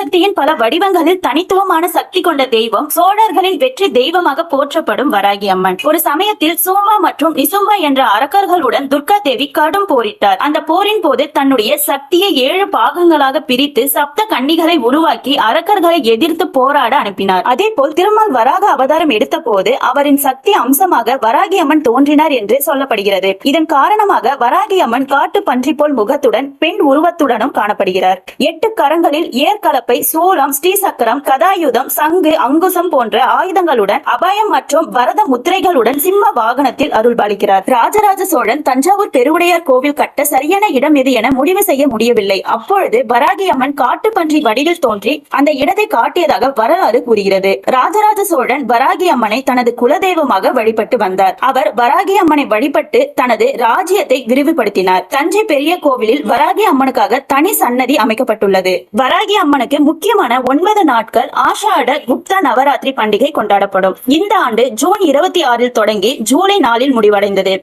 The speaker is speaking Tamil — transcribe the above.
பராசக்தியின் பல வடிவங்களில் தனித்துவமான சக்தி கொண்ட தெய்வம் சோழர்களின் வெற்றி தெய்வமாக போற்றப்படும் வராகி அம்மன். ஒரு சமயத்தில் சூம்பா மற்றும் இசும்பா என்ற அரக்கர்களுடன் துர்கா தேவி கடும் போரிட்டார். அந்த போரின் போது தன்னுடைய சக்தியை ஏழு பாகங்களாக பிரித்து சப்த கண்ணிகளை உருவாக்கி அரக்கர்களை எதிர்த்து போராட அனுப்பினார். அதே போல் திருமால் வராக அவதாரம் எடுத்த போது அவரின் சக்தி அம்சமாக வராகி அம்மன் தோன்றினார் என்று சொல்லப்படுகிறது. இதன் காரணமாக வராகி அம்மன் காட்டு பன்றி போல் முகத்துடன் பெண் உருவத்துடனும் காணப்படுகிறார். எட்டு கரங்களில் ஏற்கலப்பு சூலம் ஸ்ரீசக்கரம் கதாயுதம் சங்கு அங்குசம் போன்ற ஆயுதங்களுடன் அபயம் மற்றும் வரத முத்திரைகளுடன் சிம்ம வாகனத்தில் அருள்பாலிக்கிறார். ராஜராஜ சோழன் தஞ்சாவூர் பெருவுடையார் கோவில் கட்ட சரியான இடம் எது என முடிவு செய்ய முடியவில்லை. அப்பொழுது வராகி அம்மன் காட்டு பன்றி வடிவில் தோன்றி அந்த இடத்தை காட்டியதாக வரலாறு கூறுகிறது. ராஜராஜ சோழன் வராகி அம்மனை தனது குலதெய்வமாக வழிபட்டு வந்தார். அவர் வராகி அம்மனை வழிபட்டு தனது ராஜ்யத்தை விரிவுபடுத்தினார். தஞ்சை பெரிய கோவிலில் வராகி அம்மனுக்காக தனி சன்னதி அமைக்கப்பட்டுள்ளது. வராகி அம்மனுக்கு முக்கியமான ஒன்பது நாட்கள் ஆஷாட குப்தா நவராத்திரி பண்டிகை கொண்டாடப்படும். இந்த ஆண்டு ஜூன் இருபத்தி ஆறில் தொடங்கி ஜூலை நாளில் முடிவடைந்தது.